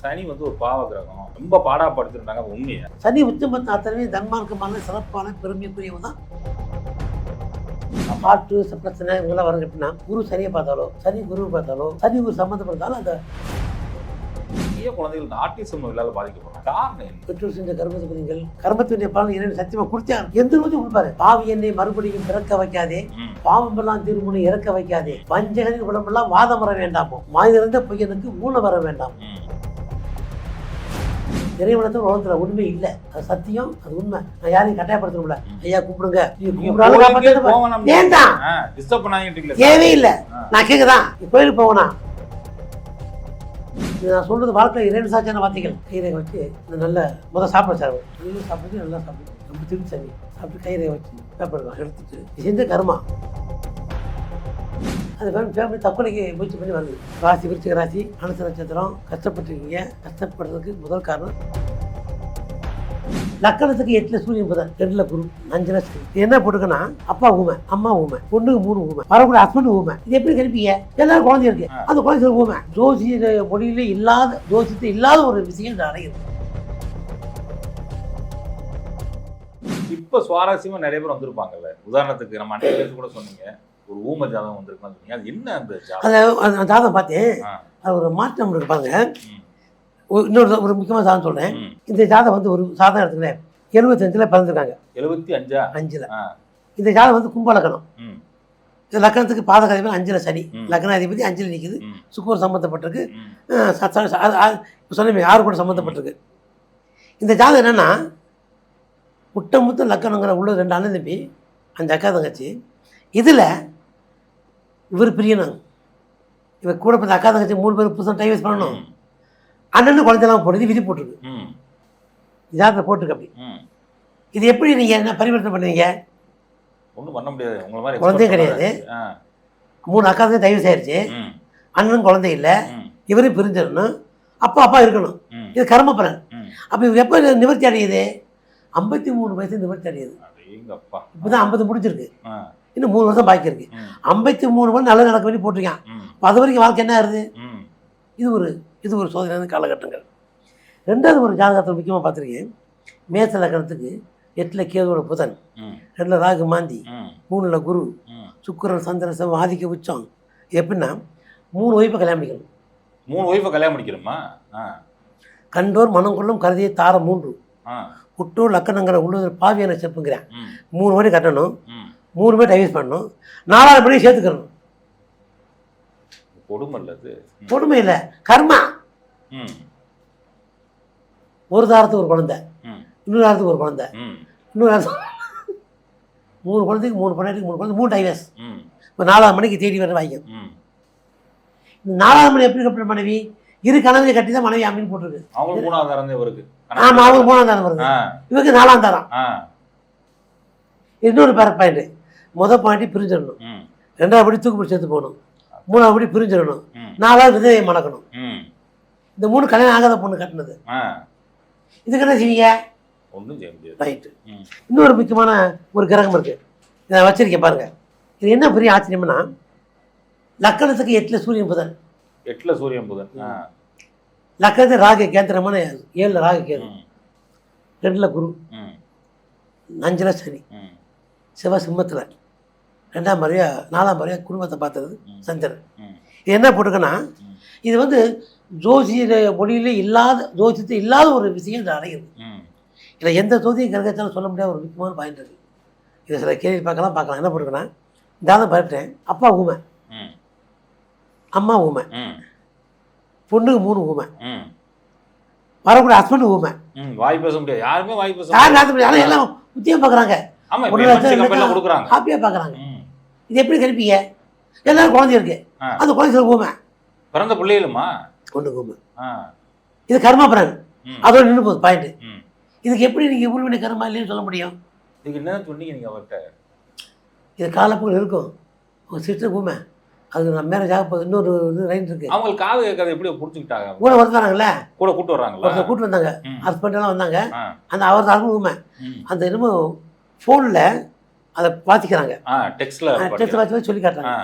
சனி வந்து ஒரு பாவ கிரகம் ரொம்ப பாடாப்படுத்திருந்தாங்க உண்மையா? சனி உச்சமத்து அத்தனை தன்மார்க்கமான சிறப்பான பெருமைக்குரியவன் தான். பாட்டு பிரச்சனை இவங்கெல்லாம் வருது எப்படின்னா குரு சனியை பார்த்தாலோ சனி குரு பார்த்தாலோ சனி குரு சம்மந்தப்பட்டாலும் அந்த நிறைய குழந்தைகள் இந்த ஆட்டிசம் நோயால பாதிக்கப்படுறாங்க காரணம் என்ன? பெற்றோர் செஞ்ச கர்மத்தை புரியுங்கள் கர்மத்தினுடைய பலன் சத்தியமா கொடுத்தார் எந்த நோய் கொடுப்பாரு. பாவி என்னை மறுபடியும் பிறக்க வைக்காதே. ம். பாவமெல்லாம் திருமுனை இறக்க வைக்காதே. வஞ்சகனின் உடம்பெல்லாம் வாதம் வர வேண்டாமோ? மாயிறந்த பையனுக்கு மூல வர வேண்டாம்? ம். இறைவனத்தில் உலகத்துல உண்மை இல்லை. அது சத்தியம் அது உண்மை. நான் யாரையும் கட்டாயப்படுத்தணும்ல? ஐயா கூப்பிடுங்க கூப்பிடாலும் நான் கோயிலுக்கே பக்கத்துல போவேணாம். வேண்டாம் ஆ, disturb பண்ணாதீங்கன்னு இருக்கீங்களே. தேவையே இல்லை. ஆ. நான் கேட்குதான் கோயிலுக்கு இது நான் சொல்றது வாழ்க்கை இரண்டு சாட்சியான வார்த்தைகள். கயிறை வச்சு இந்த நல்ல முதல் சாப்பிட சார் நல்லா சாப்பிட்டு நல்லா சாப்பிட்டு ரொம்ப திருப்பி சனி சாப்பிட்டு கயிறை வச்சு பேப்பர் எடுத்துட்டு. செஞ்ச கர்மா. அது ஃபேமிலி ஃபேமிலி தற்கொலைக்கு முயற்சி பண்ணி வருது. ராசி விருச்சிக ராசி அனுச நட்சத்திரம் கஷ்டப்பட்டிருக்கீங்க. கஷ்டப்படுறதுக்கு முதல் காரணம் லக்கணத்துக்கு எட்டுல சூரியன் புதன் ரெண்டுல குரு அஞ்சுல சூரியன் என்ன போட்டுக்கன்னா அப்பா ஊமை அம்மா ஊமை பொண்ணுக்கு மூணு ஊமை வரக்கூடிய ஹஸ்பண்ட் ஊமை. இது எப்படி கணிப்பீங்க? எல்லாரும் குழந்தை இருக்கு. அந்த குழந்தை ஊமை. ஜோசிய மொழியில இல்லாத ஜோசியத்தை இல்லாத ஒரு விஷயம் இது அடையுது. இப்ப சுவாரஸ்யமா நிறைய பேர் வந்திருப்பாங்கல்ல. உதாரணத்துக்கு நம்ம அன்றைய பேர் கூட சொன்னீங்க. ஒரு ஊம ஜாதகம் சொன்னீங்க. அது என்ன அந்த ஜாதகம்? பார்த்தேன். அது ஒரு மாற்றம் இருக்கு பாருங்க. இன்னொரு ஒரு முக்கியமான ஜாதகம் சொல்றேன். ம். இந்த ஜாதகம் வந்து ஒரு சாதகம் எடுத்துக்கிறேன் எழுபத்தஞ்சில் பிறந்திருக்காங்க. எழுபத்தி அஞ்சா? அஞ்சுல. இந்த ஜாதகம் வந்து கும்ப லக்கணம். இந்த லக்கணத்துக்கு பாதகாதிபதி அஞ்சுல சனி. ம். லக்னாதிபதி அஞ்சுல நிக்குது. ம். சுக்குவர் சம்மந்தப்பட்டிருக்கு சொன்னமே ஆறு கூட சம்மந்தப்பட்டிருக்கு இந்த ஜாதகம் என்னன்னா முட்டை முத்த லக்கணங்கிற உள்ள ரெண்டு அண்ணன் தம்பி அந்த அக்கா தங்கச்சி. இதில் இவர் பிரியணும் இவர் கூட பிறந்த அக்கா தங்கச்சி மூணு பேர் புதுசாக டைவர்ஸ் பண்ணணும் ம். அண்ணனு குழந்தைலாம் போடுறது விதி போட்டிருக்கு. ஜாதகத்தை போட்டிருக்கு அப்படி. இது எப்படி நீங்கள் என்ன பரிவர்த்தனை பண்ணுவீங்க ஒண்ணும் பண்ண முடியாது உங்களை மாதிரி குழந்தையும் கிடையாது. மூணு அக்கா தங்கச்சி ஆயிடுச்சு ம். அண்ணன் குழந்தை இல்லை ம். இவரும் பிரிஞ்சிடணும் அப்பா அப்பா இருக்கணும். இது கர்மபலன் ம். அப்போ இவங்க எப்போ நிவர்த்தி அடையுது ஐம்பத்தி மூணு வயசு நிவர்த்தி அடையுது அடேங்கப்பா. இப்போ தான் ஐம்பது முடிச்சிருக்கு ஆ. இன்னும் மூணு வருஷம் பாக்கி இருக்கு. ஐம்பத்தி மூணு மணி நல்ல நடக்க வேண்டி போட்டிருக்கான் அது வரைக்கும் வாழ்க்கை என்ன ஆகுது. இது ஒரு இது ஒரு சோதனையான காலகட்டங்கள் ரெண்டாவது ஒரு ஜாதகத்தில் முக்கியமாக பார்த்துருக்கேன் மேச லக்கணத்துக்கு எட்டில் கேதுவோட புதன். ரெண்டில் ராகு மாந்தி. மூணில் குரு. சுக்கிரன் சந்திரன் செவ்வாய் ஆதிக்க உச்சம் எப்படின்னா மூணு ஒய்ஃபை கல்யாணம் பண்ணிக்கணும் மூணு ஒய்ஃபை கல்யாணம் பண்ணிக்கிறோமா ஆ. கண்டோர் மனம் கொள்ளும் கருதியை தார மூன்று. குட்டோர் லக்கணங்கிற உள்ளூர் பாவியான செப்புங்கிறேன். மூணு மணி கட்டணும். மூணு பேர் டைவர்ஸ் பண்ணணும் நாலாவது மணி சேர்த்துக்கணும் கொடுமை இல்ல அது ம். கொடுமை இல்லை கர்மா. ஒரு தாரத்துக்கு ஒரு குழந்தை. இன்னொரு தாரத்துக்கு ஒரு குழந்தை. இன்னொரு மூணு குழந்தைக்கு மூணு பொண்ணாட்டிக்கு மூணு குழந்தை மூணு டைவர்ஸ். இப்போ நாலாவது மணிக்கு தேடி வர வாய்க்கும். இந்த நாலாவது மணி எப்படி கப்பல் மனைவி இரு கணவரை கட்டி தான் மனைவி அம்மின்னு போட்டிருக்கு அவங்களுக்கு மூணாவது இறந்து இவருக்கு ஆமாம் அவங்க மூணாம் தாரம் வருது. இவருக்கு நாலாம் தாரம். இன்னொரு பேர பாயிண்ட் முத பாயிண்டி பிரிஞ்சிடணும். ரெண்டாவது படி தூக்கு பிடிச்சி சேர்த்து போகணும் மூணாவது படி பிரிஞ்சிடணும். நாலாவது விதவை மணக்கணும். இந்த மூணு கல்யாணம் ஆகாத பொண்ணு கட்டினது. இதுக்கு என்ன செய்வீங்க ஒண்ணும் செய்ய முடியாது ரைட்டு. இன்னொரு முக்கியமான ஒரு கிரகம் இருக்கு இதை நான் வச்சிருக்கேன் பாருங்க இது என்ன பெரிய ஆச்சரியம்னா லக்கணத்துக்கு எட்டில் சூரியன் புதன் எட்டுல சூரியன் புதன் ஆ. லக்கணத்துக்கு ராகு கேந்திரமான ஏழில் ராகு கேது. ரெண்டில் குரு. அஞ்சில் சனி. சிவ சிம்மத்தில் ரெண்டாம் முறையா நாலாம் முறையா குடும்பத்தை பார்த்தது. சந்திரன். இது என்ன போட்டுக்கன்னா ம். இது வந்து ஜோசிய மொழியில இல்லாத ஜோசியத்தை இல்லாத ஒரு விஷயம் இது அடையுது ம். இதில் எந்த ஜோதியும் கிரகத்தாலும் சொல்ல முடியாத ஒரு முக்கியமான பாயிண்ட் இருக்குது இதை சில கேள்வி பார்க்கலாம் பார்க்கலாம் என்ன போட்டுக்கன்னா தானம் பயப்பட்டேன் அப்பா ஊமை. அம்மா ஊமை. பொண்ணுக்கு மூணு ஊமை. வரக்கூடிய ஹஸ்பண்ட் ஊமை. வாய் பேச முடியாது யாருமே வாய் பேச யார் முடியாது நாத்து முடியாது ஆனால் எல்லாம் புத்தியம் பார்க்குறாங்க ஹாப்பியாக பார்க்குறாங்க. இது எப்படி கணிப்பீங்க எல்லாரும் குழந்தை இருக்கு. அந்த குழந்தை ஊமை பிறந்த பிள்ளைகளுமா? ஊமை ஆ. இது கர்மபுரன் ம். அதோட நின்று போகுது பாயிண்ட். இதுக்கு எப்படி நீங்கள் உருவினை கர்மா இல்லைன்னு சொல்ல முடியும்? இதுக்கு என்ன சொன்னீங்க நீங்க அவர்கிட்ட? இது காலப்போக்கில் இருக்கும். ஒரு சிஸ்டர் ஊமை அது நம்ம மேரேஜ் ஆக போகுது. இன்னொரு இது ரைன் இருக்கு. அவங்களுக்கு காது கேட்காத எப்படி புரிஞ்சுக்கிட்டாங்க கூட ஒருத்தாங்கல்ல கூட கூட்டு வர்றாங்களா ஒருத்தர் கூட்டு வந்தாங்க. ஹஸ்பண்ட் எல்லாம் வந்தாங்க. அந்த அவர் தான் ஊமை ம். அந்த என்னமோ ஃபோனில் அதை வாசிக்கிறாங்க டெக்ஸ்ட்ல டெஸ்ட் வாசி வாசி சொல்லி காட்டுறாங்க.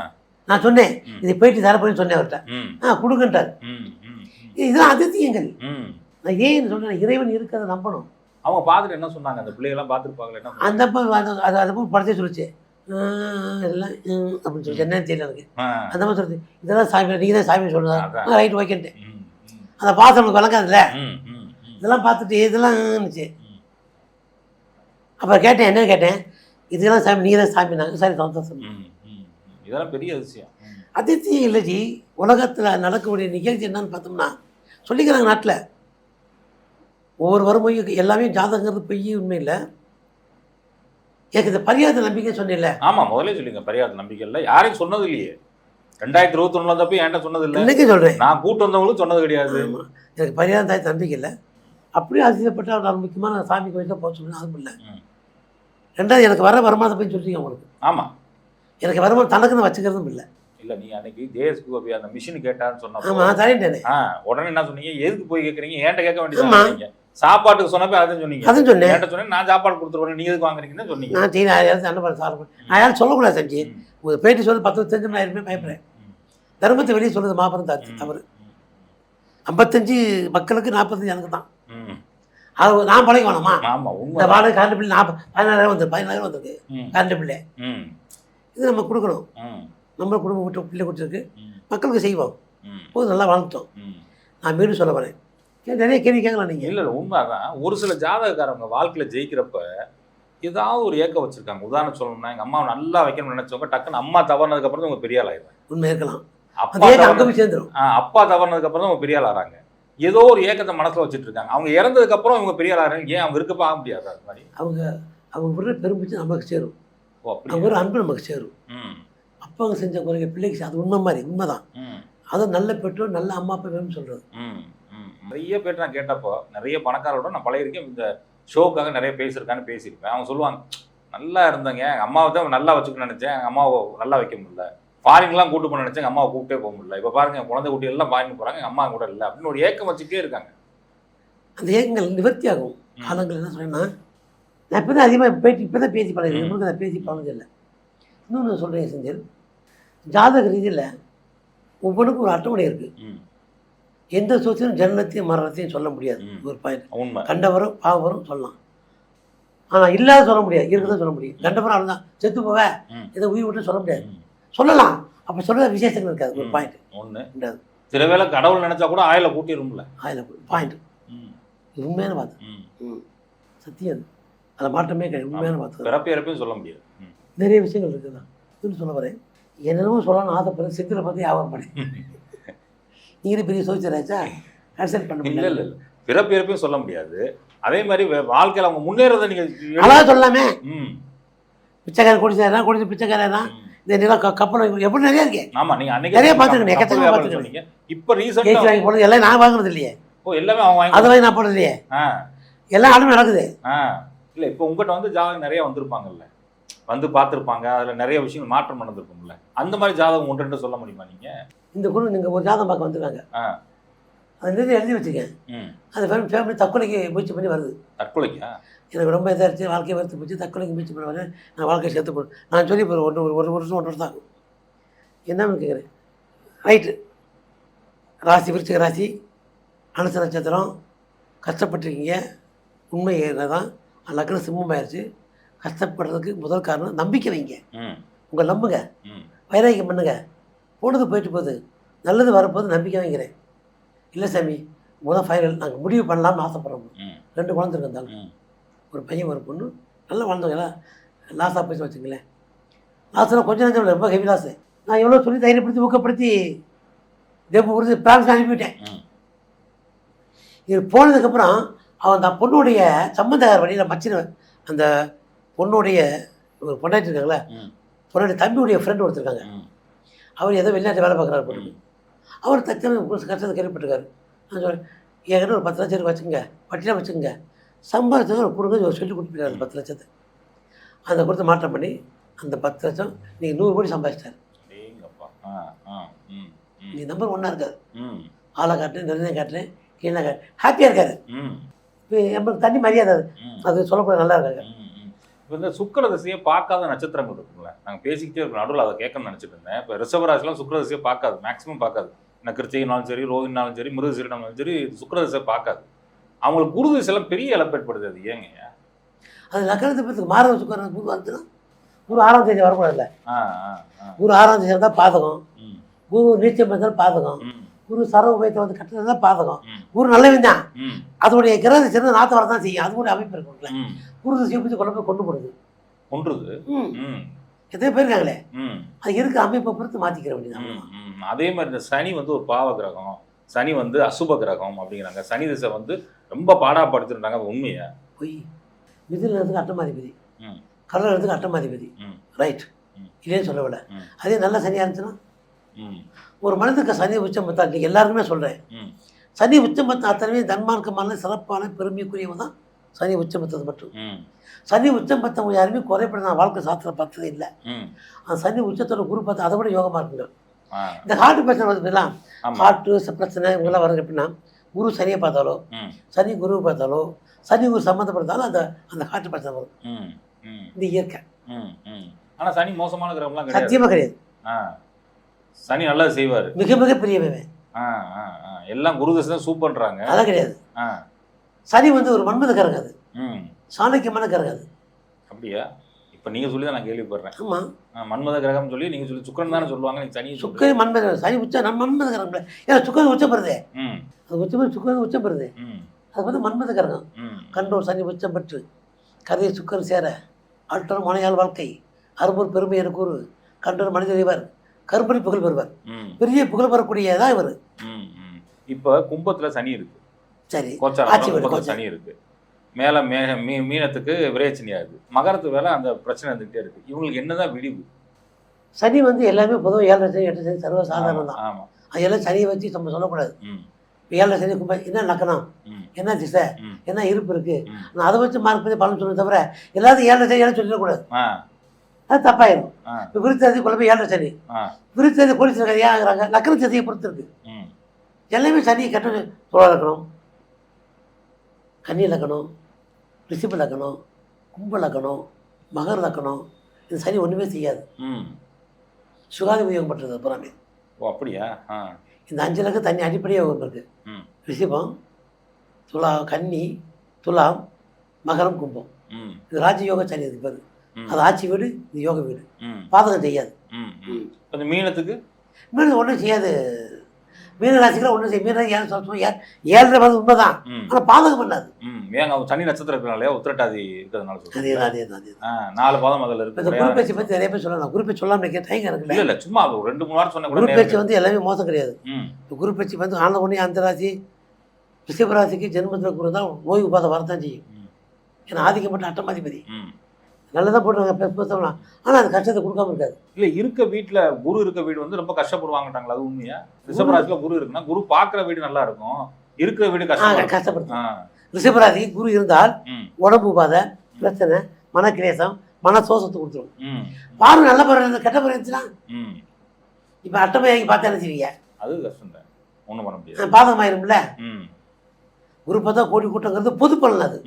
நான் சொன்னேன். இது போயிட்டு தர போய் சொன்னேன் அவர்கிட்ட. ஆ கொடுங்கன்றார். இதெல்லாம் அதிசயங்கள். நான் ஏன் சொல்றேன்? இறைவன் இருக்கிறத நம்பணும். அவங்க பார்த்துட்டு என்ன சொன்னாங்க? அந்த பிள்ளைகள்லாம் பார்த்துருப்பாங்களே என்ன? அந்த அது அது போய் படத்தை சொல்லிச்சு. எல்லாம் அப்படின்னு சொல்லி என்னன்னு தெரியல எனக்கு ஆ, அந்த மாதிரி சொல்லுது இதெல்லாம் சாமி நீங்கள் தான் சாமி சொல்லுதா. ரைட் ஓகேன்ட்டு. அந்த பாசம் நமக்கு ம். இதெல்லாம் பார்த்துட்டு இதெல்லாம் இருந்துச்சு. அப்புறம் கேட்டேன் என்ன கேட்டேன்? இதெல்லாம் சாமி நீங்கள் தான் சாமி. நாங்கள் சரி சந்தோஷம். இதெல்லாம் பெரிய அதிசயம். அதிசயம் இல்லை ஜி. உலகத்தில் நடக்கக்கூடிய நிகழ்ச்சி என்னன்னு பார்த்தோம்னா சொல்லிக்கிறாங்க நாட்டில். ஒவ்வொரு வறுமையும் எல்லாமே ஜாதகங்கிறது பொய் உண்மை இல்லை எனக்கு இந்த பரியாத நம்பிக்கை சொன்னேன்ல. ஆமா முதல்ல சொல்லுங்க பரியாத நம்பிக்கை இல்லை. யாரையும் சொன்னது இல்லையே. ரெண்டாயிரத்தி இருபத்தி ஒண்ணுல தப்ப என்கிட்ட சொன்னது இல்லை. இன்னைக்கு சொல்கிறேன் நான் கூட்டு வந்தவங்களும் சொன்னது கிடையாது. ஆமாம் எனக்கு பரியாத தாய் நம்பிக்கை இல்லை. அப்படியே அதிசயப்பட்டு அவர் முக்கியமான சாமி கோயிலில் போக சொல்லணும் அதுவும் இல்லை. ரெண்டாவது எனக்கு வர வருமானத்தை போய் சொல்லிட்டீங்க உங்களுக்கு. ஆமா. எனக்கு வருமானம் தனக்குன்னு வச்சுக்கிறதும் இல்லை. இல்ல நீ அன்னைக்கு ஜேஎஸ் கோபி அந்த மிஷின் கேட்டான்னு ஆமாம் தரேன்டேனே ஆ உடனே என்ன சொன்னீங்க? எதுக்கு போய் கேக்குறீங்க? என்கிட்ட கேட்க. வேண்டியது சாப்பாட்டுக்கு சொன்னப்ப அதான் சொன்னீங்க. அதுவும் சொன்னேன். என்கிட்ட சொன்னேன்? நான் சாப்பாடு கொடுத்துருவேன் நீங்க எதுக்கு வாங்குறீங்கன்னு சொன்னீங்க. நான் செய்ய யாரும் சண்டை பண்ண சார் நான் யாரும் சொல்லக்கூடாது சஞ்சி உங்கள் பேட்டி சொல்லி பத்து தெரிஞ்சு நான் யாருமே பயப்படுறேன். தர்மத்தை வெளியே சொல்றது மாபெரும் தவறு. ஐம்பத்தஞ்சு மக்களுக்கு நாற்பத்தஞ்சு எனக்கு தான். அது நான் பழகி வேணாமா ஆமா இந்த வாடகை கரண்ட் பில் நாற்பது பதினாயிரம் வந்து பதினாயிரம் வந்திருக்கு. கரண்ட் பில்லு இது நம்ம கொடுக்கணும். நம்ம குடும்பம் விட்டு பிள்ளை கொடுத்துருக்கு. மக்களுக்கு செய்வோம். போது நல்லா வளர்த்தோம். நான் மீண்டும் சொல்ல வரேன். நிறைய கேள்வி கேட்கலாம் நீங்கள் இல்ல இல்ல உண்மைதான். ஒரு சில ஜாதகக்காரங்க வாழ்க்கையில ஜெயிக்கிறப்ப ஏதாவது ஒரு ஏக்கம் வச்சிருக்காங்க. உதாரணம் சொல்லணும்னா எங்க அம்மா நல்லா வைக்கணும்னு நினைச்சவங்க டக்குன்னு அம்மா தவறினதுக்கு அப்புறம் தான் உங்க பெரிய ஆள் ஆயிடுறாங்க உண்மை இருக்கலாம். அப்பா அந்த ஏக்கம் அங்கே தவறுனது- போய் சேர்ந்துடும் ஆ, அப்பா தவறினதுக்கு அப்புறம் தான் அவங்க பெரிய ஆள் ஆறாங்க. ஏதோ ஒரு ஏக்கத்தை மனசுல வச்சுட்டு இருக்காங்க. அவங்க இறந்ததுக்கு அப்புறம் இவங்க பெரிய ஆள் ஆறாங்க ஏன் அவங்க இருக்க பார்க்க முடியாது அது மாதிரி? அவங்க அவங்க விடுற பெருமிச்சு நமக்கு சேரும். அவங்க விடுற அன்பு நமக்கு சேரும். அப்பாங்க செஞ்ச குறைங்க பிள்ளைக்கு அது உண்மை மாதிரி உண்மைதான். அதுவும் நல்ல பெற்றோர் நல்ல அம்மா அப்பா வேணும்னு சொல்கிறது ம், ம். நிறைய பேர் நான் கேட்டப்போ நிறைய பணக்காரோட நான் பழகிருக்கேன் இந்த ஷோக்காக நிறைய பேசியிருக்கான்னு பேசியிருப்பேன். அவங்க சொல்லுவாங்க நல்லா இருந்தங்க. எங்கள் அம்மாவை தான் நல்லா வச்சுக்கணும்னு நினச்சேன். எங்கள் அம்மாவை நல்லா வைக்க முடியல. ஃபாரின்லாம் கூட்டு போக நினச்சேன் எங்கள் அம்மாவை கூப்பிட்டே போக முடியல. இப்போ பாருங்க குழந்தை குட்டி எல்லாம் ஃபாரின் போகிறாங்க அம்மா கூட இல்லை. அப்படின்னு ஒரு ஏக்கம் வச்சுட்டே இருக்காங்க. அந்த ஏக்கங்கள் நிவர்த்தி ஆகும். காலங்கள் என்ன சொல்றேன்னா நான் இப்போ தான் அதிகமாக பேட்டி இப்போ தான் பேசி பழகிறேன். உங்களுக்கு நான் பேசி பழகிறது இல்லை. இன்னொன்று சொல்கிறேன் செந்தில். ஜாதக ரீதியில் ஒவ்வொன்றுக்கும் ஒரு அட்டவணை இருக்குது எந்த சொத்தையும் ஜனனத்தையும் மரணத்தையும் சொல்ல முடியாது. ஒரு பாயிண்ட் கண்டவரும் பாவரும் சொல்லலாம். ஆனால் இல்லாத சொல்ல முடியாது. இருக்கிறத சொல்ல முடியும். கண்டவரும் அவன் தான் செத்து போவ. ம். இதை உயிர் விட்டு சொல்ல முடியாது. சொல்லலாம். அப்போ சொல்ல விசேஷங்கள் இருக்காது ஒரு. பாயிண்ட் ஒன்று ரெண்டாவது. சில வேளை கடவுள் நினைச்சா கூட ஆயில கூட்டிடும்ல அதில் பாயிண்ட் உண்மையான ம். சத்தியம் அது. அதில் மாற்றமே கிடையாது. உண்மையான வார்த்தை. பிறப்பு இறப்பையும் சொல்ல முடியாது. நிறைய விஷயங்கள் இருக்குதா? இதுன்னு சொல்ல வரேன். என்னென்னமோ சொல்லணும்னு ஆசைப்படுறேன். செந்தில பார்த்து வியாபாரம் பண்ணி நீங்களும் பெரிய சோதிச்சராச்சா கன்சல்ட் பண்ண முடியல இல்ல இல்ல பிறப்பு இறப்பையும் சொல்ல முடியாது. அதே மாதிரி வாழ்க்கையில அவங்க முன்னேறதை நீங்க அழகா சொல்லலாமே. ம். பிச்சைக்காரன் குடிச்சாரா குடிச்சு பிச்சைக்காரனா. இந்த நிலம் க- கப்பல் எப்படி நிறைய இருக்கு? ஆமா நீங்க அன்னைக்கு நிறைய பார்த்திருக்கேன், கப்பல் எக்கச்சக்கமா வியாபாரம் பார்த்திருக்கேன். இப்ப வாங்கி போடுறது எல்லாம் நான் வாங்குறது இல்லையே. ஓ எல்லாமே அவங்க வாங்கி நான் போடுறது இல்லையே. ஆ. எல்லாம் ஆளுமே நடக்குது. ஆ. இல்ல இப்போ உங்ககிட்ட வந்து ஜாதகம் நிறைய வந்திருப்பாங்கல்ல. வந்து பார்த்திருப்பாங்க. அதுல நிறைய விஷயங்கள் மாற்றம் நடந்திருக்கும்ல. அந்த மாதிரி ஜாதகம் ஒன்று ரெண்டு சொல்ல முடியுமா நீங்க? இந்த குழு நீங்கள் ஒரு ஜாதகம் பார்க்க வந்துருக்காங்க. அது நிறைய எழுதி வச்சுருக்கேன் அந்த ஃபேமிலி ஃபேமிலி தற்கொலைக்கு முயற்சி பண்ணி வருது. தற்கொலைக்கா? எனக்கு ரொம்ப இதாக இருந்துச்சு வாழ்க்கையை வெறுத்து போச்சு தற்கொலைக்கு முயற்சி பண்ண வரேன் நான் வாழ்க்கையை சேர்த்து போடு நான் சொல்லி போகிறேன் ஒன்று ஒரு வருஷம் ஒன்றரை வருஷம் ஆகும். என்னன்னு கேட்குறேன். ரைட்டு. ராசி விருச்சிக ராசி அனுச நட்சத்திரம் கஷ்டப்பட்டிருக்கீங்க. உண்மை தான் லக்னம் சிம்மம் ஆயிடுச்சு கஷ்டப்படுறதுக்கு முதல் காரணம் நம்பிக்கை வைங்க. உங்கள் நம்புங்க. வைராக்கியம் பண்ணுங்க. போனது போயிட்டு போகுது. நல்லது வரப்போது நம்பிக்கை வைக்கிறேன் இல்லை சாமி முதல் ஃபைனல் நாங்கள் முடிவு பண்ணலாம்னு ஆசைப்படுறோம். ரெண்டு குழந்தை இருந்தாலும். ஒரு பையன் ஒரு பொண்ணு நல்லா வாழ்ந்தவங்களா லாஸாக போய் வச்சுங்களேன் லாஸ்ட்டில் கொஞ்சம் நஞ்சம் ரொம்ப ஹெவி லாஸு நான் எவ்வளோ சொல்லி தைரியப்படுத்தி ஊக்கப்படுத்தி தேப்பு கொடுத்து பிரான்ஸ் அனுப்பிவிட்டேன். இது போனதுக்கப்புறம் அவன் அந்த பொண்ணுடைய சம்பந்தக்கார வழியில் மச்சின அந்த பொண்ணுடைய ஒரு பொண்டாட்டி இருக்காங்களே பொண்ணுடைய தம்பியுடைய ஃப்ரெண்டு ஒருத்தர் இருக்காங்க. ம். அவர் ஏதோ வெளிநாட்டு வேலை பார்க்குறாரு பொண்ணு அவர் தச்சனை கஷ்டத்தை கேள்விப்பட்டிருக்காரு. நான் சொல்கிறேன் என்கிட்ட ஒரு பத்து லட்சம் வச்சுங்க வட்டிலாம் வச்சுங்க சம்பாதிச்சது ஒரு கொடுங்க சொல்லி கொடுத்துருக்காரு அந்த பத்து லட்சத்தை. அந்த கொடுத்து மாற்றம் பண்ணி அந்த பத்து லட்சம் நீங்கள் நூறு கோடி சம்பாதிச்சிட்டாரு. நீ நம்பர் ஒன்றா இருக்காது ஆளை காட்டுறேன் நிறைய காட்டுறேன் கீழே காட்டு ஹாப்பியாக இருக்காரு. ம். இப்போ நம்மளுக்கு தண்ணி மரியாதை அது. சொல்லக்கூட நல்லா இருக்காங்க இப்போ இந்த சுக்கர திசையை பார்க்காத நட்சத்திரங்கள் இருக்குங்களே நாங்கள் பேசிக்கிட்டே இருக்கோம் நடுவில் அதை கேட்கணும்னு நினச்சிட்டு இருந்தேன். இப்போ ரிஷபராசிலாம் சுக்கர திசையை பார்க்காது மேக்ஸிமம் பார்க்காது. நான் கிருத்திகனாலும் சரி ரோஹினாலும் சரி மிருகசீரனாலும் சரி சுக்கிர திசை பார்க்காது. அவங்களுக்கு குரு திசையெல்லாம் பெரிய இழப்பு ஏற்படுது அது ஏங்க? அது லக்கணத்தை பற்றி மாற வச்சுக்கிறது குரு வந்துன்னா குரு ஆறாம் தேதி வரக்கூடாதுல்ல? குரு ஆறாம் தேதி இருந்தால் பாதகம். குரு நீச்சம் இருந்தால் பாதகம். குரு சர்வ உபயத்தை வந்து கட்டுறது தான் பாதகம். குரு நல்லவன் தான். ம். அதோடைய கிரக சிறந்த நாற்று வரதான் செய்யும். அது கூட அமைப்பு இருக்கும்ல குரு திசையை பற்றி கொண்டு போய் கொண்டு போடுது ம். எத்தனை பேர் இருக்காங்களே? அது இருக்கிற அமைப்பை பொறுத்து மாற்றிக்கிற வேண்டியதான். அதே மாதிரி இந்த சனி வந்து ஒரு பாவ கிரகம். சனி வந்து அசுப கிரகம் அப்படிங்கிறாங்க. சனி திசை வந்து ரொம்ப பாடாப்படுத்திருந்தாங்க அது உண்மையா? பொய். மிதுனத்துக்கு அட்டமாதிபதி. கடலத்துக்கு அட்டமாதிபதி. ரைட். இல்லைன்னு சொல்லவில்லை. அதே நல்ல சனியாக இருந்துச்சுன்னா? ஒரு மனிதனுக்கு சனி உச்சம் பத்தா இன்றைக்கி எல்லாருக்குமே சொல்கிறேன் சனி உச்சம் பத்த அத்தனையுமே தன்மார்க்கமான சிறப்பான பெருமைக்குரியவன் தான் சனி உச்சம் பத்தது மட்டும். சனி உச்சம் பத்தவங்க யாருமே குறைப்பட நான் வாழ்க்கை சாத்திரம் பார்த்ததே இல்லை. அந்த சனி உச்சத்தோட குரு பார்த்து அதை விட யோகமாக இருக்குங்க. இந்த ஹார்ட் பிரச்சனை வருதுலாம் ஆமாம் ஹார்ட்டு பிரச்சனை இவங்கெல்லாம் வருது எப்படின்னா குரு சனியை பார்த்தாலோ சனி குருவை பார்த்தாலோ சனி குரு சம்மந்தப்படுத்தாலும் அந்த அந்த ஹார்ட் பிரச்சனை வரும் இந்த இயற்கை. ஆனால் சனி மோசமான கிரகம்லாம் சத்தியமாக கிடையாது. சனி நல்லா செய்வார். மிக மிக பெரியவன் எல்லாம் குரு திசை சூப்பர்ன்றாங்க அதெல்லாம் கிடையாது. சனி வந்து ஒரு மன்மத ம். சாணக்கியமான கரகம் அது. அப்படியா? இப்போ நீங்கள் சொல்லி தான் நான் கேள்விப்படுறேன். ஆமாம் மன்மத கிரகம் சொல்லி நீங்கள் சொல்லி சுக்கரன் தானே சொல்லுவாங்க நீங்கள் சனி சுக்கரன் சுக்கரி மன்மத கரகம். சனி உச்ச நம்ம மன்மத கரகம் ஏன்னா சுக்கரன் ம். அது உச்சம் சுக்கரன் ம். அது வந்து மன்மத கரகம். கண்டோர் சனி உச்சம் பெற்று கதையை சுக்கர் சேர ஆற்றல் மனையால் வாழ்க்கை. அரும்பூர் பெருமை என கூறு கண்டோர் மனிதர் இவர் கருப்பணி புகழ் பெறுவர். பெரிய புகழ் பெறக்கூடியதான் இவர். இப்போ கும்பத்தில் சனி இருக்கு. சரி. ஆட்சி. சனி இருக்கு. மேலே மே மீ மீனத்துக்கு விரைச்சனி ஆகுது. மகரத்துக்கு வேலை அந்த பிரச்சனை இருந்துகிட்டே இருக்கு. இவங்களுக்கு என்னதான் விடிவு? சனி வந்து எல்லாமே பொதுவாக ஏழரை சனி எட்டு சனி சர்வ சாதாரணம் தான். ஆமாம் அதெல்லாம் சனியை வச்சு நம்ம சொல்லக்கூடாது. ஏழரை சனி கும்ப என்ன லக்கணம்? என்ன திசை? என்ன இருப்பு இருக்கு? ம். நான் அதை வச்சு மார்க் பண்ணி பலன் சொல்லுவேன் தவிர எல்லாத்தையும் ஏழரை சனி ஏழை சொல்லிடக்கூடாது. அது தப்பாயிரும். ஆ. இப்போ விருத்ததி குழம்பு ஏழரை சனி. விருத்ததி கோடீஸ்வரர் ஏன் ஆகுறாங்க? லக்கண சதியை பொறுத்து இருக்கு எல்லாமே சனி கெட்ட சோழ லக்கணம். கன்னி லக்கணம். ரிஷிப லக்கணம் கும்ப லக்கணம் மகர லக்கணம் இது சனி ஒன்றுமே செய்யாது. ம். சுகாதி உபயோகம் பண்ணுறது புறாமே ஓ அப்படியா? இந்த அஞ்சு லக்கம் தண்ணி அடிப்படையாக யோகம் இருக்கு. ம். ரிஷிபம் துலா கன்னி துலாம் மகரம் கும்பம். ம். இது ராஜயோக சனி இது பேர் அது ஆட்சி வீடு இது யோக வீடு. பாதகம் செய்யாது. மீனத்துக்கு? மீன் ஒன்றும் செய்யாது. மீன ராசிக்கெல்லாம் ஒன்றும் செய்ய மீன ஏன் சொல்லுவோம் ஏன் ஏழரை வந்து உண்மைதான். ஆனால் பாதகம் பண்ணாது. ஏங்க அவங்க சனி நட்சத்திரம் இருக்கிறனாலே உத்திரட்டாதி இருக்கிறதுனால அதே தான் அதே தான் அதே தான். நாலு பாதம் அதில் இந்த இருக்கு குரு பேச்சு பற்றி நிறைய பேர் சொல்லலாம். குரு பேச்சு சொல்லாமல் நிற்க டைம் இல்ல இருக்குல்ல இல்ல சும்மா ஒரு ரெண்டு மூணு வாரம் சொன்ன கூட குரு நேரம் பேச்சு வந்து எல்லாமே மோசம் கிடையாது. இந்த குரு பேச்சு வந்து ஆன ஒன்றே அந்த ராசி ரிஷபராசிக்கு ஜென்மத்தில் குரு தான் நோய் உபாதை வரத்தான் செய்யும். ஏன்னா ஆதிக்கப்பட்ட அட்டமாதிபதி நல்லதாக போட்டுருவாங்க பேசலாம் ஆனால் அது கஷ்டத்தை கொடுக்காம இருக்காது. இல்ல இருக்க வீட்ல குரு இருக்க வீடு வந்து ரொம்ப கஷ்டப்படுவாங்கட்டாங்களா அது உண்மையா? ரிஷபராசில குரு இருக்குன்னா குரு பாக்குற வீடு நல்லா இருக்கும். இருக்கிற வீடு கஷ்டம் கஷ்டப்படுத்தும் ரிஷபராசிக்கு குரு இருந்தால் உடம்பு உபாதை பிரச்சனை மனக்கிலேசம் மன சோசத்தை கொடுத்துரும். ம். பார்வை நல்ல பறவை கெட்ட பறவை இருந்துச்சுன்னா? ம். இப்போ அட்டமையாகி பார்த்தா என்ன செய்வீங்க? அது கஷ்டம் தான். ஒண்ணும் பண்ண முடியாது. பாதகமாயிரும்ல ம். குரு பார்த்தா கோடி கூட்டங்கிறது பொது பலன் அது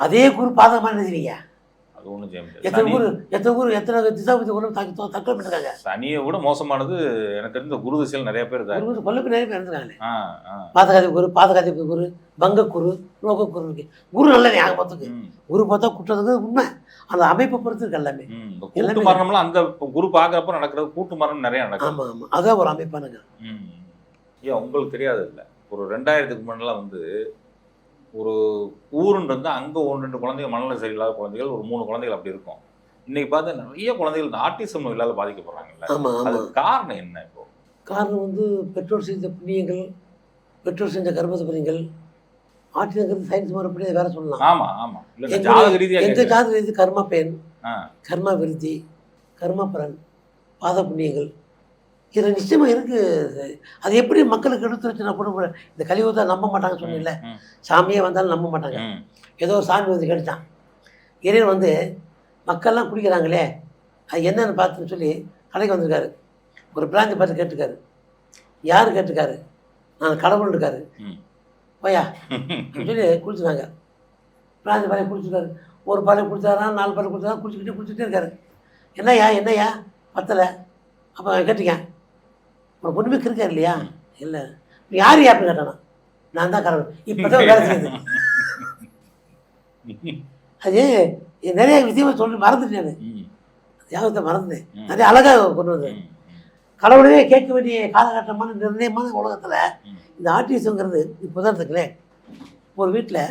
அதே குரு பாதகமாக என்ன செய்வீங்க அது செய்ய முடியாது. எத்தனை ஊர் எத்தனை ஊர் எத்தனை திசாபதி கூட தற்கொலை பண்ணிருக்காங்க? சனியை விட மோசமானது எனக்கு தெரிஞ்ச குரு திசையில் நிறைய பேர் தான் குரு கொல்ல நிறைய பேர் இருந்திருக்காங்களே ஆ ஆ. பாதகாதி குரு பாதகாதி குரு பங்க குரு லோக குரு இருக்கு. குரு நல்லது ஆக மொத்தத்துக்கு ம். குரு பார்த்தா குற்றத்துக்கு உண்மை. அந்த அமைப்பை பொறுத்து இருக்கு எல்லாமே. கூட்டு மரணம்லாம் அந்த குரு பார்க்கறப்ப நடக்கிறது கூட்டு மரணம் நிறைய நடக்கும் ஆமாம் ஆமாம் அதான் ஒரு அமைப்பானுங்க ஏன் உங்களுக்கு தெரியாது இல்லை. ஒரு ரெண்டாயிரத்துக்கு முன்னாடிலாம் வந்து ஒரு ஊருன்னு இருந்தால் அங்கே ஒன்று ரெண்டு குழந்தைகள் மனநிலை சரியில்லாத குழந்தைகள் ஒரு மூணு குழந்தைகள் அப்படி இருக்கும். இன்னைக்கு பார்த்தா நிறைய குழந்தைகள் இந்த ஆட்டிசம் நோயிலால் பாதிக்கப்படுறாங்கல்ல. ஆமாம் ஆமாம் அதுக்கு காரணம் என்ன இப்போ? காரணம் வந்து பெற்றோர் செஞ்ச புண்ணியங்கள் பெற்றோர் செஞ்ச கர்மத புண்ணியங்கள் ஆட்சிங்கிறது சயின்ஸ் மறுபடி வேற சொல்லலாம். ஆமா ஆமா. இல்லை எங்க- ஜாதக ரீதியாக எந்த. ஜாதகம் இது கர்ம பெயன் கர்ம விருத்தி கர்ம பலன் பாத புண்ணியங்கள் இதில் நிச்சயமாக இருக்கு. அது எப்படி மக்களுக்கு எடுத்து வச்சு நான் கூட இந்த கலியுகத்தை நம்ப மாட்டாங்க சொன்னீங்கல்ல சாமியே வந்தாலும் நம்ப மாட்டாங்க. ஏதோ ஒரு சாமி வந்து கேட்டுச்சான் இறைவன் வந்து மக்கள்லாம் குடிக்கிறாங்களே அது என்னன்னு பார்த்துன்னு சொல்லி கடைக்கு வந்திருக்காரு. ஒரு பிராந்தி பார்த்து கேட்டுக்காரு யார் கேட்டுக்காரு நான் கடவுள் இருக்காரு. போயா? சொல்லி குடிச்சுனாங்க பிராந்தி பாலை குடிச்சிருக்காரு ஒரு பாலை குடிச்சாரா நாலு பாலை குடிச்சாரா குடிச்சுக்கிட்டே குடிச்சிட்டே இருக்காரு. என்னய்யா என்னய்யா? பத்தலை. அப்போ கேட்டுக்கேன். உனக்கு ஒன்றுமே கிருக்கா இல்லையா? இல்லை. யார் யாருன்னு கேட்டானா நான் தான் கடவுள் இப்போ தான் வேலை செய்யுது. அது நிறைய விஷயமா சொல்லி மறந்துட்டேன் ம், ஞாபகத்தை மறந்தேன். நிறைய அழகாக கொண்டு வந்தேன். ம், கடவுளே கேட்க வேண்டிய காலகட்டமான நிர்ணயமான உலகத்தில். இந்த ஆர்டிஸ்ட்ங்கிறது இப்போ தான் இருக்குல்லேன் ஒரு வீட்டில்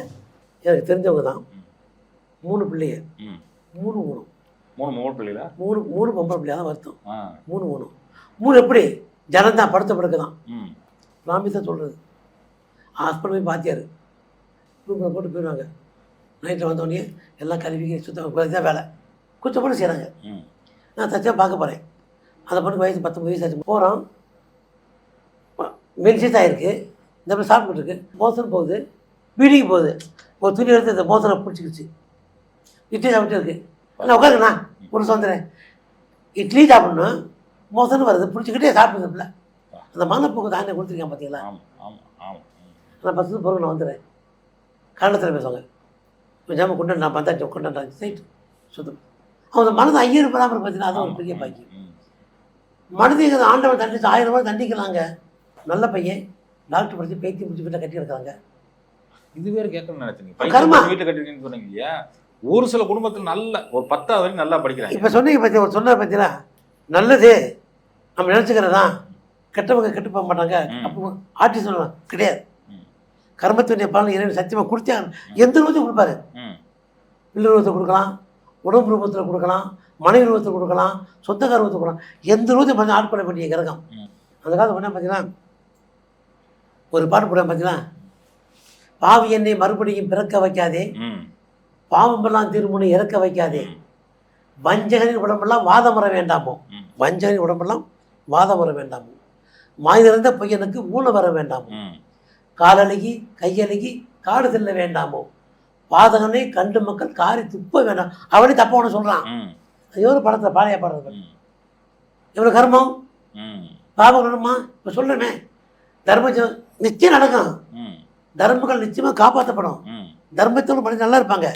எனக்கு தெரிஞ்சவங்க தான். மூணு பிள்ளைங்க. மூணு மூணு மூணு மூணு பிள்ளைகளா? மூணு மூணு பொம்பளை பிள்ளையா தான் வருத்தம் மூணு மூணு மூணு எப்படி? ஜனம் தான் படுத்த படுக்க தான் ராமி தான் சொல்கிறது ஹாஸ்பிட்டல் போய் பார்த்தியாரு ரூமில் போட்டு போயிடுவாங்க நைட்டில் வந்தோடனே எல்லாம் கழுவி சுத்தம் தான் வேலை. கூட செய்கிறாங்க நான் தச்சா பார்க்க போகிறேன் அந்த பொண்ணு வயசு பத்தொம்பது வயசு ஆச்சு. போகிறோம் மென்சேஜ் ஆகிருக்கு இந்த மாதிரி சாப்பிட்டு இருக்கு. மோசம் போகுது. பீடிக்கு போகுது. ஒரு துணி எடுத்து இந்த மோசனை பிடிச்சிக்கிச்சு. இட்லி சாப்பிட்டு இருக்கு. நான் உட்காருங்கண்ணா. ஒரு சொந்தரேன் இட்லி சாப்பிடணும். மோசன்னு வருது. பிடிச்சிக்கிட்டே சாப்பிடுதுல அந்த மனப்போக்கு தானே கொடுத்துருக்கேன் பார்த்தீங்களா. நான் பத்து பொருள் நான் வந்துடுறேன். கன்னடத்தில் பேசுவாங்க. கொஞ்சம் கொண்டு நான் பந்தாச்சு கொண்டாடுறாங்க. சைட்டு சுத்தம் அவங்க மனது ஐயர் பராமரி பார்த்தீங்கன்னா அது ஒரு பெரிய ம், பாக்கி ம். மனதுக்கு ஆண்டவன் தண்டிச்சு ஆயிரம் ரூபாய் தண்டிக்கலாங்க. நல்ல பையன். டாக்டர் படிச்சு பேத்தி முடிச்சு வீட்டில் கட்டி இருக்காங்க இது வேற கேட்கணும்னு நினைச்சீங்க கர்மா. பையன் வீட்டை கட்டிருக்கீங்கன்னு சொன்னீங்க இல்லையா? ஒரு சில குடும்பத்துல நல்ல ஒரு பத்தாவது வரைக்கும் நல்லா படிக்கிறாங்க. இப்போ சொன்னீங்க பற்றி ஒரு சொன்ன பார்த்தீங்களா நல்லது. நம்ம நினச்சிக்கிறதா? கெட்டவங்க கெட்டு போக மாட்டாங்க. அப்போ ஆட்சி சொல்லலாம் கிடையாது. ம். கர்மத்துடைய பலன் இறைவன் சத்தியமாக கொடுத்தாங்க எந்த ரூபத்தையும் கொடுப்பாரு. பிள்ளை ரூபத்தில் கொடுக்கலாம் உடம்பு ரூபத்தில் கொடுக்கலாம் மனைவி ரூபத்தில் கொடுக்கலாம் சொந்தக்கார ரூபத்தில் கொடுக்கலாம். எந்த ரூபத்தையும் பார்த்து ஆட்பட வேண்டிய கிரகம். அந்த காலத்தில் என்ன பார்த்தீங்கன்னா ஒரு பாட்டு போட பார்த்தீங்கன்னா பாவி என்னை மறுபடியும் பிறக்க வைக்காதே. பாவமெல்லாம் திருமுனை இறக்க வைக்காதே. ம். வஞ்சகனின் உடம்பெல்லாம் வாதம் வர வேண்டாமோ? ம். வஞ்சகனின் உடம்பெல்லாம் வாதம் வர வேண்டாமோ. மாய் நிறைந்த பையனுக்கு ஊழ வர வேண்டாமோ. காலழுகி கையழுகி காடு செல்ல வேண்டாமோ? பாதகனை கண்டு மக்கள் காரி துப்ப வேண்டாம். அவனே தப்ப ஒன்று சொல்கிறான் ம் எவ்வளோ படத்தில் பாளைய பாடுறது ம். எவ்வளோ கர்மம்? பாவம் கர்மா இப்போ சொல்கிறேனே தர்ம ஜெ- நிச்சயம் நடக்கும். தர்மங்கள் நிச்சயமாக காப்பாற்றப்படும் தர்மத்தோட மனிதன் நல்லா இருப்பாங்க.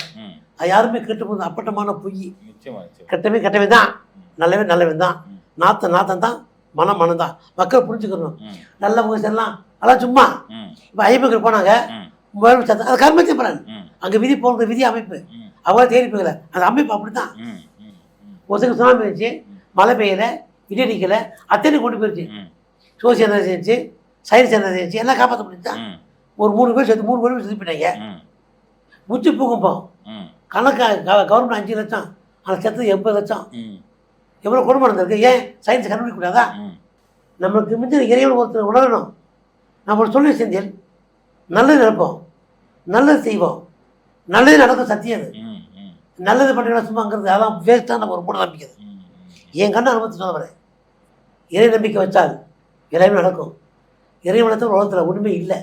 அது யாருமே கெட்டு போகுது அப்பட்டமான பொய். கெட்டவே கெட்டவே தான். நல்லவே நல்லவன் தான். நாத்தம் நாத்தம் தான். மனம் மனம் தான் மக்கள் புரிஞ்சுக்கணும். ம். நல்லவங்க செல்லாம் அதெல்லாம் சும்மா. இப்போ ஐம்பது போனாங்க. சத்தம் அது கர்மத்தின் பலன். அங்கே விதி போகிற விதி அமைப்பு. அவங்க தேடி போகல. அந்த அமைப்பு அப்படி தான் ஒருத்தருக்கு சுனாமி இருந்துச்சு மழை பெய்யல இடி அடிக்கல அத்தனை கொண்டு போயிருச்சு. சோசியல் எனர்ஜி இருந்துச்சு சயின்ஸ் எனர்ஜி இருந்துச்சு எல்லாம் காப்பாற்ற முடிஞ்சா ம். ஒரு மூணு பேர் சேர்த்து மூணு பேர் செத்து போயிட்டாங்க. முச்சு பூகும்போம் கணக்கா கவர்மெண்ட் அஞ்சு லட்சம் ஆனால் செத்தது எண்பது லட்சம். எவ்வளோ குடும்பம் நடந்திருக்கு ஏன்? சயின்ஸ் கண்டுபிடிக்க கூடாதா ம். நம்மளுக்கு மிஞ்சின இறைவன் ஒருத்தர் உணரணும். நம்ம சொல்லி செஞ்சேன். நல்லது நினைப்போம் நல்லது செய்வோம். நல்லது நடக்கும் சத்தியம் அது. நல்லது பண்ணுறா சும்மாங்கிறது அதான் வேஸ்ட்டாக நம்ம ஒரு மூட நம்பிக்கை என் கண்ணை அனுபவத்தை சொல்ல இறை நம்பிக்கை வச்சால் இறைவன் நடக்கும். இறைவனத்தில் உலகத்தில் உண்மை இல்லை.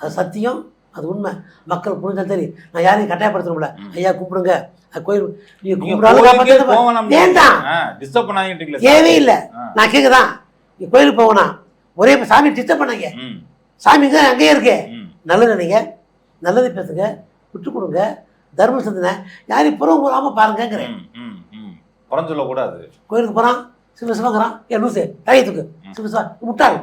அது சத்தியம் அது உண்மை. மக்கள் புரிஞ்சா சரி நான் யாரையும் கட்டாயப்படுத்தணும்ல. ஐயா கும்பிடுங்க அது கோயில் நீ நீங்க கும்பிடாலும். வேண்டாம். ஆ, disturb பண்ணாதீங்கன்றீங்களே சார். தேவையே இல்லை ஆ. நான் கேட்குதான் நீ கோயிலுக்கு போகணும் ஒரே சாமி டிஸ்டர்ப் பண்ணாங்க சாமிங்க அங்கேயே இருக்கு. நல்லது நினைங்க நல்லது பேசுங்க. விட்டு கொடுங்க. தர்ம சிந்தனை யாரையும் புறம் ம், ம். புறம் சொல்லக்கூடாது. கோயிலுக்கு போகிறான் சிவ சிவங்கிறான். ஏன் லூசு தையத்துக்கு சிவ சிவா முட்டாள்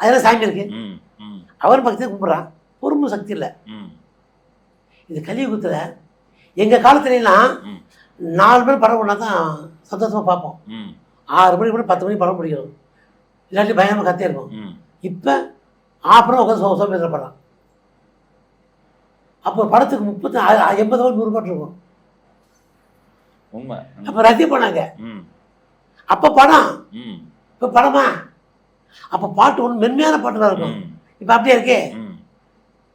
அதெல்லாம் சாமி இருக்கு. ம், ம், அவர் பக்கத்தையும் கும்பிட்றான். பொறுமை சக்தி இல்லை. இது கலியுகத்தில் எங்கள் காலத்துலலாம். நாலு பேர் படம் பண்ணால் தான் சந்தோஷமாக பார்ப்போம் ஆறு மணி கூட பத்து மணிக்கு படம் பிடிக்கணும். இல்லாட்டி பயங்கரமாக கத்தே இருக்கும். இப்போ ஆப்பரம் உட்காந்து சோ சோம்பேறில் படம். அப்போ படத்துக்கு முப்பத்தி எண்பது ரூபா நூறு பாட்டு இருக்கும். உண்மை. அப்போ ரத்தி பண்ணாங்க. ம், அப்போ படம். இப்போ படமா? அப்போ பாட்டு ஒன்று மென்மையான பாட்டுலாம் இருக்கும். ம், இப்போ அப்படியே இருக்கே.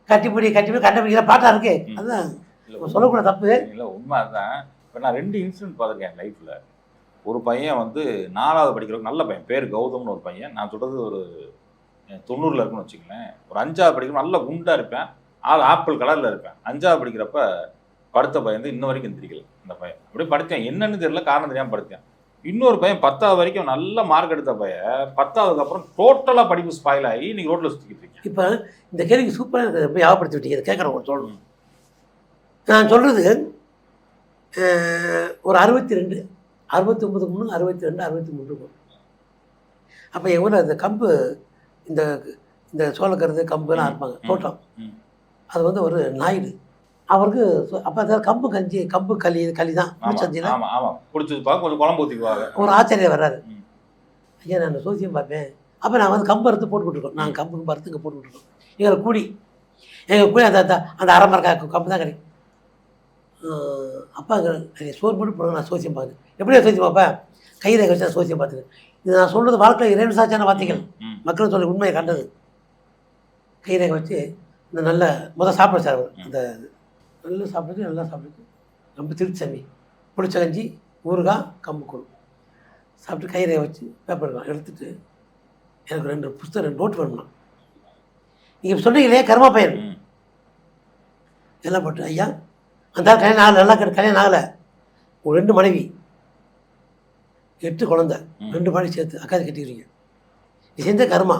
கட்டிப்பிடி கட்டிப்பிடி கண்டுபிடிக்கிற பாட்டாக இருக்கு. அதுதான் இல்ல, நம்ம சொல்லக்கூடாது தப்பு. இல்லை உண்மை அதுதான். இப்போ நான் ரெண்டு இன்சிடென்ட் பார்த்துருக்கேன் லைஃப்பில் ஒரு பையன் வந்து நாலாவது படிக்கிறவங்க நல்ல பையன். பேர் கௌதம்னு ஒரு பையன். நான் சொல்கிறது ஒரு தொண்ணூறில் இருக்குன்னு வச்சுக்கங்களேன். ஒரு அஞ்சாவது படிக்கிற நல்ல குண்டாக இருப்பேன். ஆள் ஆப்பிள் கலரில் இருப்பேன். அஞ்சாவது படிக்கிறப்ப படுத்த பையன் வந்து இன்ன வரைக்கும் எந்திரிக்கல அந்த பையன். அப்படியே படுத்தேன். என்னன்னு தெரியல காரணம் தெரியாமல் படுத்தேன். இன்னொரு பையன் பத்தாவது வரைக்கும் நல்ல மார்க் எடுத்த பையன். பத்தாவதுக்கு அப்புறம் டோட்டலாக படிப்பு ஸ்பாயில் ஆகி இன்னைக்கு ரோட்டில் சுற்றிக்கிட்டு இருக்கேன். இப்போ இந்த கேள்விக்கு சூப்பராக இருக்குது ரொம்ப ஞாபகப்படுத்தி விட்டீங்க. ஒரு சொல்லணும் நான் சொல்கிறது ஒரு அறுபத்தி ரெண்டு அறுபத்தி ஒன்பது மூணு அறுபத்தி ரெண்டு அறுபத்தி மூணு இருக்கும் அப்போ எங்கள் ஊரில் இந்த கம்பு இந்த இந்த சோளக்கருது கம்புலாம் இருப்பாங்க தோட்டம். அது வந்து ஒரு நாயுடு. அவருக்கு அப்போ அதாவது கம்பு கஞ்சி கம்பு களி களி தான் ஊற்றிக்குவாங்க ஒரு ஆச்சரியம் வர்றாரு. ஐயா நான் சோசியம் பார்ப்பேன். அப்போ நான் வந்து கம்பு அறுத்து போட்டுக்கிட்டு இருக்கோம் நாங்கள் கம்பு கம்பு அறுத்து இங்கே போட்டுக்கிட்டு இருக்கோம் எங்களுக்கு கூலி எங்கள் அந்த அந்த- அந்த அரை மரக்கா கம்பு தான் கிடைக்கும். ஆஹ் அப்பா அங்கே சோறு போட்டு போடுங்க நான் சோசியம் பார்க்குறேன் எப்படி சோசியம் பார்ப்பேன்? கையில் வச்சு நான் சோசியம் பார்த்துக்கேன் இது நான் சொல்கிறது வாழ்க்கையில் இறைவன் சாட்சியான வார்த்தைகள். மக்கள் சொல்லி உண்மையை கண்டது. கைரேகை வச்சு இந்த நல்ல முதல் சாப்பிட சார் அவர். அந்த நல்லா சாப்பிடுச்சு நல்லா சாப்பிடுச்சு ரொம்ப திருச்சாமி புளிச்ச கஞ்சி ஊறுகாய் கம்பு கூழ். சாப்பிட்டு கைரேகை வச்சு பேப்பர் எடுத்துட்டு எனக்கு ரெண்டு புஸ்தகம் ரெண்டு நோட் வேணும்னா நீங்கள் சொன்னீங்களே கர்மா பையன்? எல்லாம் போட்டு ஐயா அந்த கல்யாணம் ஆகலை நல்லா கட்டு கல்யாணம் ஆகலை. ஒரு ரெண்டு மனைவி. எட்டு குழந்தை. ரெண்டு மனைவி சேர்த்து அக்காது கட்டிக்கிறீங்க. நீ செஞ்ச கர்மா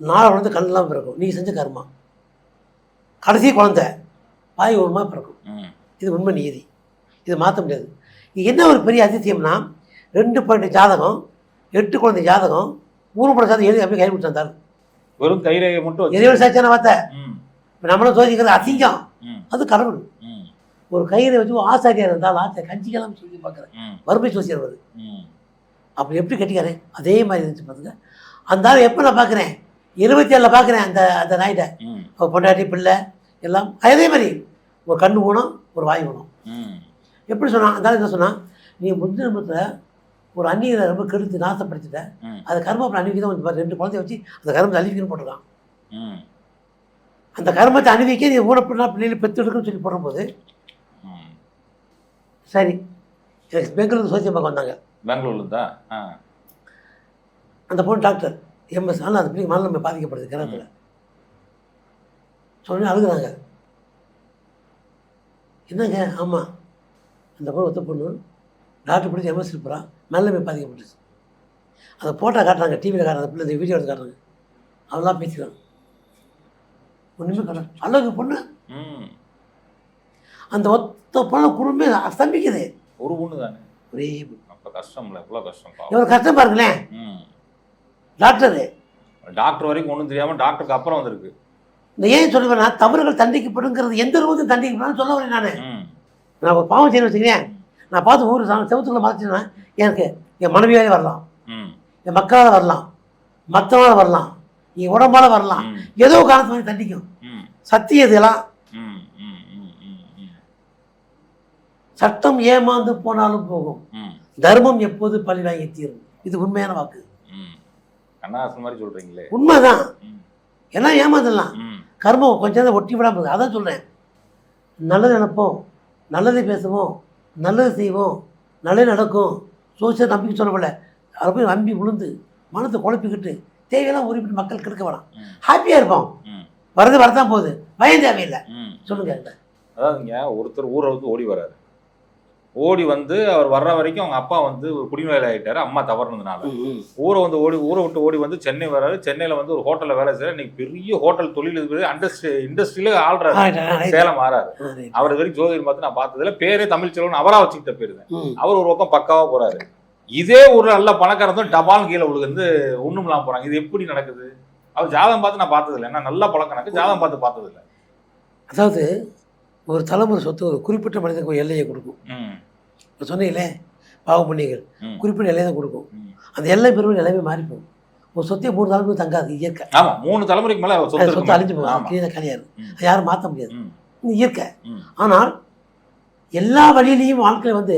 நாளை குழந்தை கண்ணெல்லாம் பிறக்கும். நீ செஞ்ச கர்மா. கடைசி குழந்தை பாய் உருமா பிறக்கும். இது உண்மை நீதி. இது மாற்ற முடியாது. இது என்ன ஒரு பெரிய அதிசயம்னா ரெண்டு பாயிண்ட் ஜாதகம் எட்டு குழந்தை ஜாதகம் மூணு படம் ஜாதகம் எழுதி அப்படியே கை கொடுத்தாரு வெறும் கைரேகை மட்டும் இறைவன் சாட்சியான வார்த்தை நம்மளும் சோதிக்கிறது அசிங்கம். அது கடவுள். ஒரு கயிறை வச்சு ஆசாரியார் இருந்தால் ஆசை கஞ்சிக்கெல்லாம் சொல்லி பார்க்குறேன். வறுமை சோசியர் வருது. ம், அப்போ எப்படி கட்டிக்காரேன் அதே மாதிரி இருந்துச்சு பார்த்துங்க அந்த ஆள் எப்போ நான் பார்க்குறேன் இருபத்தி ஏழில் பார்க்குறேன் அந்த அந்த அவள் பொண்டாட்டி பிள்ளை எல்லாம். அதே மாதிரி ஒரு கண்ணு ஊனம் ஒரு வாய் ஊனம். ம், எப்படி சொன்னான்? அந்த என்ன சொன்னான்? நீ முன்ஜென்மத்தில் ஒரு அந்நியரை ரொம்ப கெடுத்து நாசப்படுத்திட்ட. அது கர்மத்தில் அணிவிக்க தான் வந்து ரெண்டு குழந்தைய வச்சு அந்த கர்மத்தை அழிவிக்கணும்னு போட்டிருக்கான். ம், அந்த கர்மத்தை அணிவிக்க நீ ஊனப்படா பிள்ளைகளை பெற்றெடுக்கணும்னு சொல்லி போடும்போது. சரி. எனக்கு பெங்களூர் சோசியம் பார்க்க வந்தாங்க. பெங்களூர்ல இருந்தா ஆ. அந்த பொண்ணு டாக்டர் எம்எஸ் ஆனால் அந்த பிள்ளைங்க மனநன்மை பாதிக்கப்படுது கிணத்துல. சொன்னே அழுகுறாங்க. என்னங்க? ஆமாம் அந்த பொண்ணு ஒத்த பொண்ணு. டாக்டர் படிச்சு எம்எஸ் இருப்பா மனநன்மை பாதிக்கப்பட்டுச்சு. அதை ஃபோட்டோ காட்டுறாங்க டிவியில் காட்டுறாங்க அந்த பிள்ளை இந்த வீடியோ எடுத்து காட்டுறாங்க. அவெல்லாம் பேசிக்கிறாங்க. ஒன்றுமே காட்டுறாங்க அழகு பொண்ணு. ம். அந்த ஒத்த பொண்ணு குடும்பம் ஸ்தம்பிக்குது. ஒரு பொண்ணு தானே? ஒரே. அப்ப கஷ்டம்ல எவ்வளோ கஷ்டம். எவ்வளோ கஷ்டம் பாருங்களேன். டாக்டரு. டாக்டர் வரைக்கும் ஒன்றும் தெரியாம டாக்டருக்கு அப்புறம் வந்திருக்கு. இந்த ஏன் சொல்லுவேன்னா தவறுகள் தண்டிக்கப்படுங்கிறது எந்த ரூபத்தையும் தண்டிக்கப்படும் சொல்ல வரேன் நான். நான் ஒரு பாவம் செய்யணும் வச்சுக்கிறேன் நான் பார்த்து ஊர் செவத்துக்குள்ள மாற்றினா எனக்கு என் மனைவியாலே வரலாம். ம். என் மக்களால் வரலாம். மற்றவங்களால வரலாம். என் உடம்பால வரலாம். ஏதோ காரணத்து மாதிரி தண்டிக்கும் சத்தியம் இதெல்லாம் ம் ம் ம் ம் ம் சட்டம் ஏமாந்து போனாலும் போகும். தர்மம் எப்போது பழி வாங்கி தீரும்? இது உண்மையான வாக்கு. மாதிரி சொல்றீங்களே. உண்மைதான். எல்லாம் ஏமாந்துடலாம். கர்மம் கொஞ்சம் ஒட்டி விடாம இருக்கு. அதான் சொல்கிறேன் நல்லது நினைப்போம். நல்லது பேசுவோம். நல்லது செய்வோம். நல்லது நடக்கும். சோசியல் நம்பிக்கை சொல்லப்படல அதை போய் நம்பி விழுந்து மனத்தை குழப்பிக்கிட்டு தேவையெல்லாம் உரிப்பிட்டு மக்கள் கெடுக்க வேணாம். ஹாப்பியாக இருப்போம். வரது வரதான் போகுது. பயம் தேவையில்லை. சொல்லுங்க. அதாவதுங்க ஒருத்தர் ஊரை வந்து ஓடி வராரு ஓடி வந்து அவர் வர்ற வரைக்கும் அவங்க அப்பா வந்து ஒரு குடிநோயில் ஆகிட்டாரு அம்மா தவறுனதுனால. ஊரை வந்து ஓடி ஊரை விட்டு ஓடி வந்து சென்னை வராரு. சென்னையில் வந்து ஒரு ஹோட்டலில் வேலை செய்யறாரு இன்னைக்கு பெரிய ஹோட்டல் தொழில் இருக்குது இண்டஸ்ட்ரி இண்டஸ்ட்ரியில ஆள்றாரு. சேலம் மாறாரு அவர் வரைக்கும் ஜோதிடர் பார்த்து நான் பார்த்ததுல பேரே தமிழ் செல்வன் அவரா வச்சுக்கிட்ட பேரு அவர் ஒரு பக்கம் பக்காவா போறாரு. இதே ஊர்ல நல்ல பணக்காரன் தான் டபால் கீழே விழுந்து ஒண்ணும் இல்லாம போறாங்க. இது எப்படி நடக்குது? அவர் ஜாதகம் பார்த்து நான் பார்த்தது இல்லை. ஏன்னா நல்ல பழக்கம். எனக்கு ஜாதகம் பார்த்து பார்த்தது இல்லை. அதாவது ஒரு தலைமுறை சொத்து ஒரு குறிப்பிட்ட மனிதனுக்கு ஒரு எல்லையை கொடுக்கும். இப்போ சொன்னீங்களே பாவ புண்ணியங்கள். குறிப்பிட்ட எல்லையை தான் கொடுக்கும். அந்த எல்லை பெருமை எல்லாமே மாறி போகும். ஒரு சொத்தையை மூணு தலைமுறை தங்காது இயற்கை. ஆமா மூணு தலைமுறைக்கு மேல சொத்து அழிஞ்சு போகும். கிளீனாக. அது யாரும் மாற்ற முடியாது. இயற்கை. ஆனால் எல்லா வழியிலையும் வாழ்க்கை வந்து